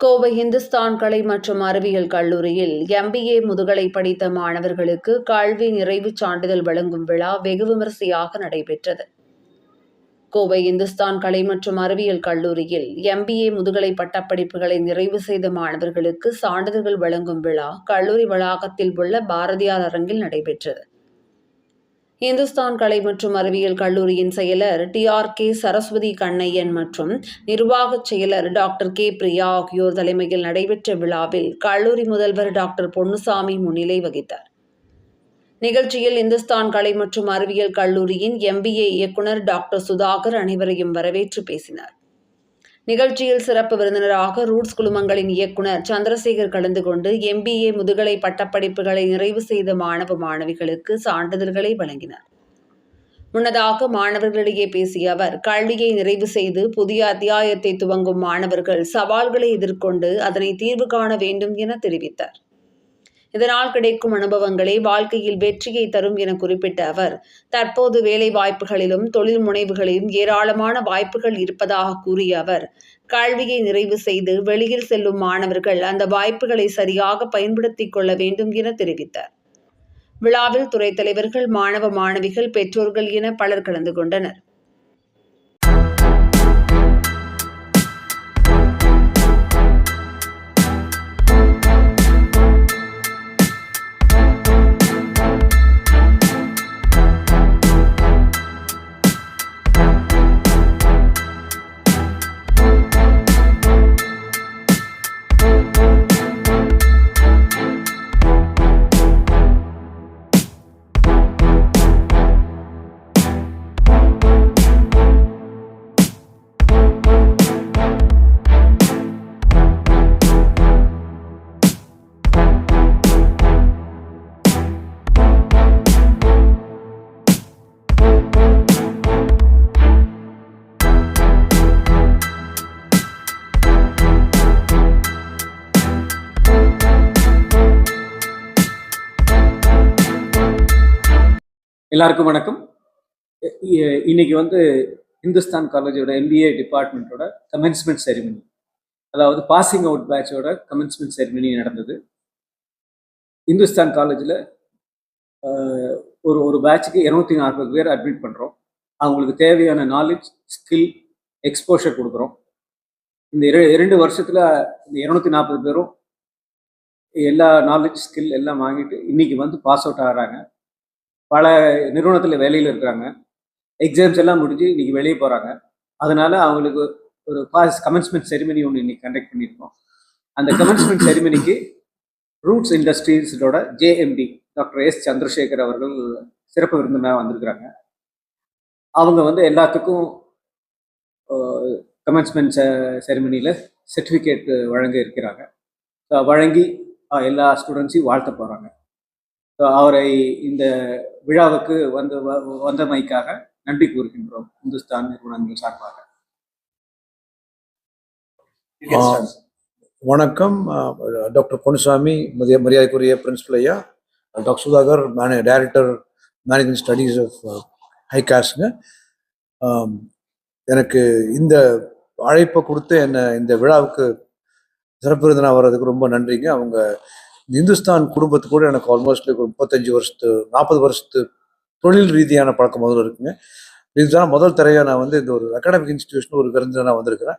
கோவை இந்துஸ்தான் கலை மற்றும் அறிவியல் கல்லூரியில் எம்பிஏ முதுகலை படித்த மாணவர்களுக்கு கல்வி நிறைவுச் சான்றிதழ் வழங்கும் விழா வெகு விமரிசையாக நடைபெற்றது. கோவை இந்துஸ்தான் கலை மற்றும் அறிவியல் கல்லூரியில் எம்பிஏ முதுகலை பட்டப்படிப்புகளை நிறைவு செய்த மாணவர்களுக்கு சான்றிதழ்கள் வழங்கும் விழா கல்லூரி வளாகத்தில் உள்ள பாரதியார் அரங்கில் நடைபெற்றது. இந்துஸ்தான் கலை மற்றும் அறிவியல் கல்லூரியின் செயலர் T R K Saraswathi Kannaiyan மற்றும் நிர்வாகச் செயலர் டாக்டர் கே பிரியா ஆகியோர் தலைமையில் நடைபெற்ற விழாவில் கல்லூரி முதல்வர் டாக்டர் பொன்னுசாமி முன்னிலை வகித்தார். நிகழ்ச்சியில் இந்துஸ்தான் கலை மற்றும் அறிவியல் கல்லூரியின் எம்பிஏ இயக்குனர் டாக்டர் சுதாகர் அனைவரையும் வரவேற்று பேசினார். நிகழ்ச்சியில் சிறப்பு விருந்தினராக ரூட்ஸ் குழுமங்களின் இயக்குனர் சந்திரசேகர் கலந்து கொண்டு எம்பிஏ முதுகலை பட்டப்படிப்புகளை நிறைவு செய்த மாணவ மாணவிகளுக்கு சான்றிதழ்களை வழங்கினார். முன்னதாக மாணவர்களிடையே பேசிய அவர் கல்வியை நிறைவு செய்து புதிய அத்தியாயத்தை துவங்கும் மாணவர்கள் சவால்களை எதிர்கொண்டு அதனை தீர்வு காண வேண்டும் என தெரிவித்தார். இதனால் கிடைக்கும் அனுபவங்களே வாழ்க்கையில் வெற்றியை தரும் என குறிப்பிட்ட அவர் தற்போது வேலை வாய்ப்புகளிலும் தொழில் முனைவுகளிலும் ஏராளமான வாய்ப்புகள் இருப்பதாக கூறிய அவர் கல்வியை நிறைவு செய்து வெளியில் செல்லும் மாணவர்கள் அந்த வாய்ப்புகளை சரியாக பயன்படுத்திக் கொள்ள வேண்டும் என தெரிவித்தார். விழாவில் துறை தலைவர்கள் மாணவ மாணவிகள் பெற்றோர்கள் என பலர் கலந்து கொண்டனர். எல்லாருக்கும் வணக்கம். இன்னைக்கு வந்து இந்துஸ்தான் காலேஜோட எம்பிஏ டிபார்ட்மெண்ட்டோட கமென்ஸ்மெண்ட் செரிமனி அதாவது பாசிங் அவுட் பேட்சோட கமென்ஸ்மெண்ட் செரிமனி நடந்தது. இந்துஸ்தான் காலேஜில் ஒரு ஒரு பேட்சுக்கு இரநூத்தி நாற்பது பேர் அட்மிட் பண்ணுறோம் அவங்களுக்கு தேவையான நாலேஜ் ஸ்கில் எக்ஸ்போஷர் கொடுக்குறோம். இந்த இர இரண்டு வருஷத்தில் இந்த இரநூத்தி நாற்பது பேரும் எல்லா நாலேஜ் ஸ்கில் எல்லாம் வாங்கிட்டு இன்னைக்கு வந்து பாஸ் அவுட் ஆகிறாங்க. பல நிறுவனத்தில் வேலையில் இருக்கிறாங்க. எக்ஸாம்ஸ் எல்லாம் முடிஞ்சு இன்னைக்கு வெளியே போகிறாங்க அதனால அவங்களுக்கு ஒரு பாஸ் கமென்ஸ்மெண்ட் செரிமனி ஒன்று இன்னைக்கு கண்டக்ட் பண்ணியிருக்கோம். அந்த கமென்ஸ்மெண்ட் செரிமனிக்கு ரூட்ஸ் இண்டஸ்ட்ரீஸோட ஜேஎம்டி டாக்டர் எஸ் சந்திரசேகர் அவர்கள் சிறப்பு விருந்தினராக வந்திருக்கிறாங்க. அவங்க வந்து எல்லாத்துக்கும் கமென்ஸ்மெண்ட் செரிமனியில் சர்டிஃபிகேட் வழங்க இருக்கிறாங்க. வழங்கி எல்லா ஸ்டூடெண்ட்ஸையும் வாழ்த்த போகிறாங்க அவரை இந்த விழாவுக்கு வந்து வ- வந்தமைக்காக நன்றி கூறுகின்றோம். இந்துஸ்தான் நிறுவனங்கள் சார்பாக. வணக்கம். டாக்டர் பொன்னுசாமி மதிய மரியாதைக்குரிய பிரின்சிபல் ஐயா டாக்டர் சுதாகர் மேனே டைரக்டர் மேனேஜ்மெண்ட் ஸ்டடீஸ் ஆஃப் ஹைகாஸ்ங்க எனக்கு இந்த அழைப்பை கொடுத்து என்னை இந்த விழாவுக்கு சிறப்பு விருந்தினா வர்றதுக்கு ரொம்ப நன்றிங்க. அவங்க இந்துஸ்தான் குடும்பத்து கூட எனக்கு ஆல்மோஸ்ட் ஒரு முப்பத்தஞ்சு வருஷத்து நாற்பது வருஷத்து தொழில் ரீதியான பழக்கம் முதல்ல இருக்குங்க. இதுதான் முதல் தரையாக நான் வந்து இந்த ஒரு அகாடமிக் இன்ஸ்டிடியூஷன் ஒரு விருந்தினராக வந்திருக்கிறேன்.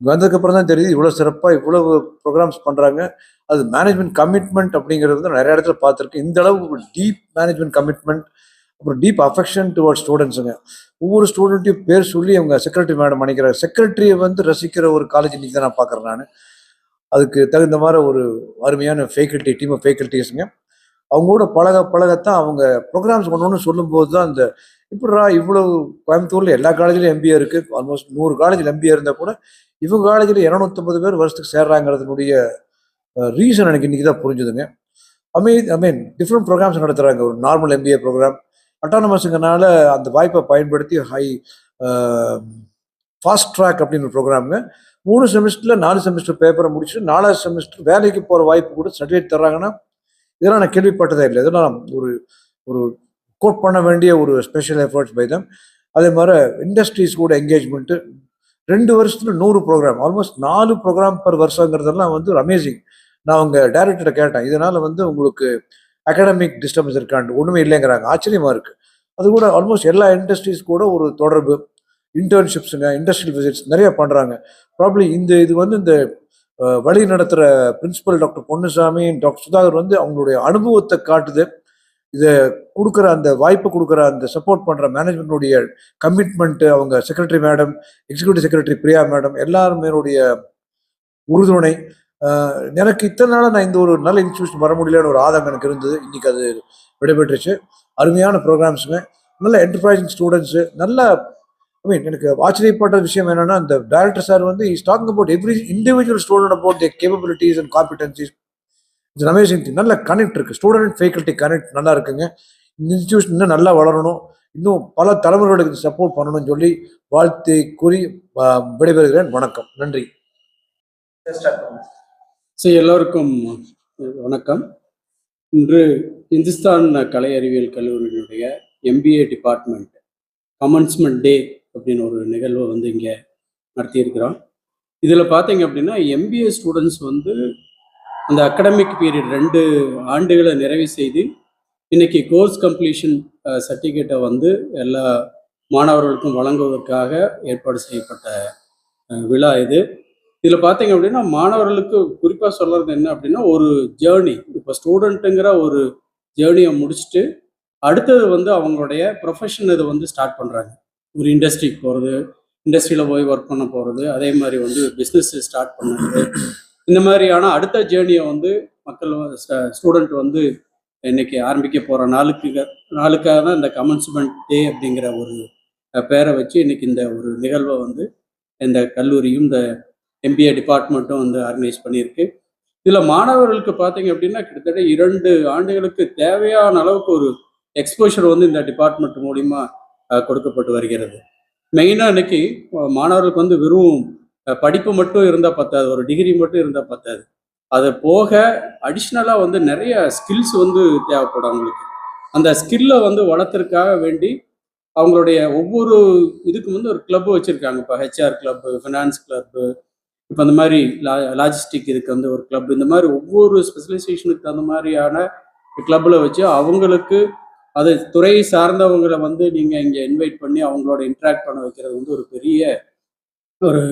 வந்ததுக்கப்புறம் தான் தெரியுது இவ்வளோ சிறப்பாக இவ்வளவு ப்ரோக்ராம்ஸ் பண்ணுறாங்க அது மேனேஜ்மெண்ட் கமிட்மெண்ட் அப்படிங்கிறது நிறைய இடத்துல பார்த்துருக்கேன். இந்த அளவுக்கு டீப் மேனேஜ்மெண்ட் கமிட்மெண்ட் அப்புறம் டீப் அஃபெக்ஷன் டுவர்ட் ஸ்டூடெண்ட்ஸுங்க ஒவ்வொரு ஸ்டூடெண்ட்டையும் பேர் சொல்லி அவங்க செக்ரட்டரி மேடம் நினைக்கிறாங்க செக்ரட்டரியை வந்து ரசிக்கிற ஒரு காலேஜ் இன்னைக்கு தான் நான் பார்க்குறேன் நான். அதுக்கு தகுந்த மாதிரி ஒரு அருமையான ஃபேக்கல்ட்டி டீம் ஆஃப் ஃபேக்கல்ட்டிஸுங்க அவங்க கூட பழக பழகத்தான் அவங்க ப்ரோக்ராம்ஸ் ஒன்று ஒன்று சொல்லும்போது தான் அந்த இப்படிரா இவ்வளவு கோயம்புத்தூரில் எல்லா காலேஜிலும் எம்பிஏ இருக்கு. ஆல்மோஸ்ட் நூறு காலேஜில் எம்பிஏ இருந்தால் கூட இவங்க காலேஜில் இரநூத்தம்பது பேர் வருஷத்துக்கு சேர்றாங்கிறதுனுடைய ரீசன் எனக்கு இன்னைக்கு தான் புரிஞ்சுதுங்க அமே ஐ மீன் டிஃப்ரெண்ட் ப்ரோக்ராம்ஸ் நடத்துகிறாங்க ஒரு நார்மல் எம்பிஏ ப்ரோக்ராம் அட்டானமஸுங்கனால அந்த வாய்ப்பை பயன்படுத்தி ஹை ஃபாஸ்ட் ட்ராக் அப்படின்னு ஒரு ப்ரோக்ராமுங்க மூணு செமிஸ்டரில் நாலு செமிஸ்டர் பேப்பரை முடிச்சுட்டு நாலாவது செமிஸ்டர் வேலைக்கு போகிற வாய்ப்பு கூட சர்டிஃபிகேட் தர்றாங்கன்னா இதெல்லாம் நான் கேள்விப்பட்டதே இல்லை. இதெல்லாம் ஒரு ஒரு கோட் பண்ண வேண்டிய ஒரு ஸ்பெஷல் எஃபர்ட்ஸ் பை தம் அதே மாதிரி இண்டஸ்ட்ரீஸ் கூட என்கேஜ்மெண்ட்டு ரெண்டு வருஷத்துல நூறு ப்ரோக்ராம் ஆல்மோஸ்ட் நாலு ப்ரோக்ராம் பர் வருஷங்கிறதெல்லாம் வந்து அமேசிங் நான் அவங்க டைரக்டரை கேட்டேன். இதனால் வந்து உங்களுக்கு அகாடமிக் டிஸ்டர்பன்ஸ் இருக்காண்டு ஒன்றுமே இல்லைங்கிறாங்க. ஆச்சரியமாக இருக்குது அது கூட ஆல்மோஸ்ட் எல்லா இண்டஸ்ட்ரீஸ் கூட ஒரு தொடர்பு. இன்டர்ன்ஷிப்ஸுங்க இண்டஸ்ட்ரியல் விசிட்ஸ் நிறைய பண்ணுறாங்க ப்ராப்ளி இந்த இது வந்து இந்த வழி நடத்துகிற principal doctor Ponnusamy doctor Sudhakar வந்து அவங்களுடைய அனுபவத்தை காட்டுது. இதை கொடுக்குற அந்த வாய்ப்பு கொடுக்குற அந்த சப்போர்ட் பண்ணுற மேனேஜ்மெண்ட்டுடைய கமிட்மெண்ட்டு அவங்க secretary madam executive secretary Priya madam எல்லாருமேனுடைய உறுதுணை. எனக்கு இத்தனை நாளாக நான் இந்த ஒரு நல்ல இன்ஸ்டியூஷன் வர முடியலன்னு ஒரு ஆதங்கம் எனக்கு இருந்தது. இன்றைக்கி அது விடைபெற்றுச்சு. அருமையான ப்ரோக்ராம்ஸுங்க நல்ல என்டர்பிரைசிங் ஸ்டூடெண்ட்ஸு நல்ல ஐ மீன் எனக்கு ஆச்சரியப்பட்ட விஷயம் என்னன்னா அந்த டைரக்டர் சார் வந்து is talking about every individual student about the capabilities and competencies it's amazing thing நல்ல கனெக்ட் இருக்கு. ஸ்டூடெண்ட் அண்ட் ஃபேக்கல்ட்டி கனெக்ட் நல்லா இருக்குங்க. இந்த இன்ஸ்டியூஷன் இன்னும் நல்லா வளரணும். இன்னும் பல தலைமுறைகளுக்கு சப்போர்ட் பண்ணணும்னு சொல்லி வாழ்த்து கூறி விடைபெறுகிறேன். வணக்கம். நன்றி. ஸோ எல்லோருக்கும் வணக்கம். இன்று இந்துஸ்தான் கலை அறிவியல் கல்லூரியினுடைய எம்பிஏ டிபார்ட்மெண்ட் கமன்ஸ்மெண்ட் டே அப்படின்னு ஒரு நிகழ்வை வந்து இங்கே நடத்தியிருக்கிறோம். இதில் பார்த்தீங்க அப்படின்னா எம்பிஏ ஸ்டூடெண்ட்ஸ் வந்து அந்த அகடமிக் பீரியட் ரெண்டு ஆண்டுகளை நிறைவு செய்து இன்னைக்கு கோர்ஸ் கம்ப்ளீஷன் சர்டிஃபிகேட்டை வந்து எல்லா மாணவர்களுக்கும் வழங்குவதற்காக ஏற்பாடு செய்யப்பட்ட விழா இது. இதில் பார்த்தீங்க அப்படின்னா மாணவர்களுக்கு குறிப்பாக சொல்கிறது என்ன அப்படின்னா ஒரு ஜேர்னி இப்போ ஸ்டூடெண்ட்டுங்கிற ஒரு ஜேர்னியை முடிச்சுட்டு அடுத்தது வந்து அவங்களுடைய ப்ரொஃபஷன் இதை வந்து ஸ்டார்ட் பண்ணுறாங்க ஒரு இண்டஸ்ட்ரிக்கு போகிறது இண்டஸ்ட்ரியில் போய் ஒர்க் பண்ண போகிறது அதே மாதிரி வந்து பிஸ்னஸ் ஸ்டார்ட் பண்ணுறது இந்த மாதிரியான அடுத்த ஜேர்னியை வந்து மக்கள் ஸ்டூடெண்ட் வந்து இன்னைக்கு ஆரம்பிக்க போகிற நாளுக்கு நாளுக்காக தான் இந்த கமன்ஸ்மெண்ட் டே அப்படிங்கிற ஒரு பேரை வச்சு இன்னைக்கு இந்த ஒரு நிகழ்வை வந்து இந்த கல்லூரியும் இந்த எம்பிஏ டிபார்ட்மெண்ட்டும் வந்து ஆர்கனைஸ் பண்ணியிருக்கு. இதில் மாணவர்களுக்கு பார்த்தீங்க அப்படின்னா கிட்டத்தட்ட இரண்டு ஆண்டுகளுக்கு தேவையான அளவுக்கு ஒரு எக்ஸ்போஷர் வந்து இந்த டிபார்ட்மெண்ட் மூலிமா கொடுக்கப்பட்டு வருகிறது. மெயினாக இன்னைக்கு மாணவர்களுக்கு வந்து வெறும் படிப்பு மட்டும் இருந்தால் பத்தாது ஒரு டிகிரி மட்டும் இருந்தால் பத்தாது. அது போக அடிஷ்னலாக வந்து நிறைய ஸ்கில்ஸ் வந்து தேவைப்படும் அவங்களுக்கு. அந்த ஸ்கில்லை வந்து வளர்த்துறதுக்காக வேண்டி அவங்களுடைய ஒவ்வொரு இதுக்கு வந்து ஒரு கிளப்பு வச்சுருக்காங்க. இப்போ ஹெச்ஆர் கிளப்பு ஃபினான்ஸ் கிளப்பு இப்போ அந்த மாதிரி லா லாஜிஸ்டிக் இதுக்கு வந்து ஒரு கிளப் இந்த மாதிரி ஒவ்வொரு ஸ்பெஷலைசேஷனுக்கு தகுந்த மாதிரியான கிளப்பில் வச்சு அவங்களுக்கு அது துறை சார்ந்தவங்களை வந்து நீங்கள் இங்கே இன்வைட் பண்ணி அவங்களோட இன்ட்ராக்ட் பண்ண வைக்கிறது வந்து ஒரு பெரிய ஒரு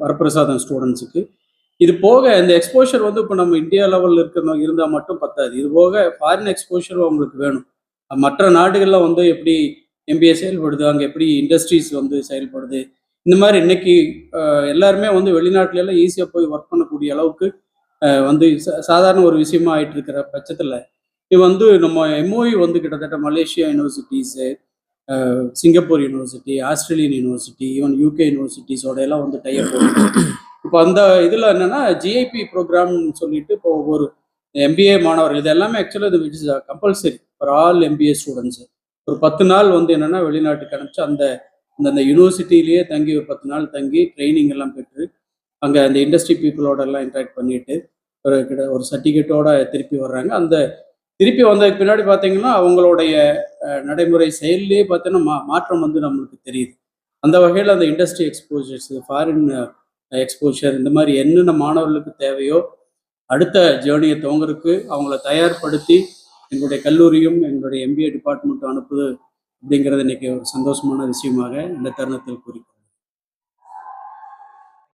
வரப்பிரசாதம் ஸ்டூடெண்ட்ஸுக்கு இது போக இந்த எக்ஸ்போஷர் வந்து இப்போ நம்ம இந்தியா லெவலில் இருக்கிற இருந்தால் மட்டும் பத்தாது. இது போக ஃபாரின் எக்ஸ்போஷர் அவங்களுக்கு வேணும். மற்ற நாடுகளில் வந்து எப்படி எம்பிஏ செயல்படுது அங்கே எப்படி இண்டஸ்ட்ரீஸ் வந்து செயல்படுது. இந்த மாதிரி இன்னைக்கு எல்லாருமே வந்து வெளிநாட்டுல எல்லாம் ஈஸியாக போய் ஒர்க் பண்ணக்கூடிய அளவுக்கு வந்து சா- சாதாரண ஒரு விஷயமா ஆயிட்டு இருக்கிற பட்சத்தில் இது வந்து நம்ம எம்ஓஇ வந்து கிட்டத்தட்ட Malaysia universities Singapore university Australian university even UK யூனிவர்சிட்டிஸோட எல்லாம் வந்து டைப் இப்போ அந்த இதில் என்னென்னா ஜிஐபி ப்ரோக்ராம்னு சொல்லிட்டு இப்போ ஒவ்வொரு எம்பிஏ மாணவர்கள் இது எல்லாமே ஆக்சுவலாக இது it's compulsory for all MBA students ஒரு பத்து நாள் வந்து என்னென்னா வெளிநாட்டுக்கு அனுப்பிச்சு அந்த அந்தந்த யூனிவர்சிட்டிலேயே தங்கி ஒரு பத்து நாள் தங்கி ட்ரைனிங் எல்லாம் பெற்று அங்கே அந்த இண்டஸ்ட்ரி பீப்புளோட எல்லாம் இன்ட்ராக்ட் பண்ணிட்டு ஒரு கிட்ட ஒரு சர்டிஃபிகேட்டோட திருப்பி வர்றாங்க. அந்த திருப்பி வந்ததுக்கு பின்னாடி பார்த்தீங்கன்னா அவங்களுடைய நடைமுறை செயல்லே பார்த்தீங்கன்னா மா மாற்றம் வந்து நம்மளுக்கு தெரியுது. அந்த வகையில் அந்த இண்டஸ்ட்ரி எக்ஸ்போஜர்ஸ் ஃபாரின் எக்ஸ்போஷர் இந்த மாதிரி என்னென்ன மாணவர்களுக்கு தேவையோ அடுத்த ஜேர்னியை துவங்குறதுக்கு அவங்கள தயார்படுத்தி எங்களுடைய கல்லூரியும் எங்களுடைய எம்பிஏ டிபார்ட்மெண்ட்டும் அனுப்புது அப்படிங்கிறது இன்னைக்கு ஒரு சந்தோஷமான விஷயமாக இந்த தருணத்தில் கூறிக்கிறோம்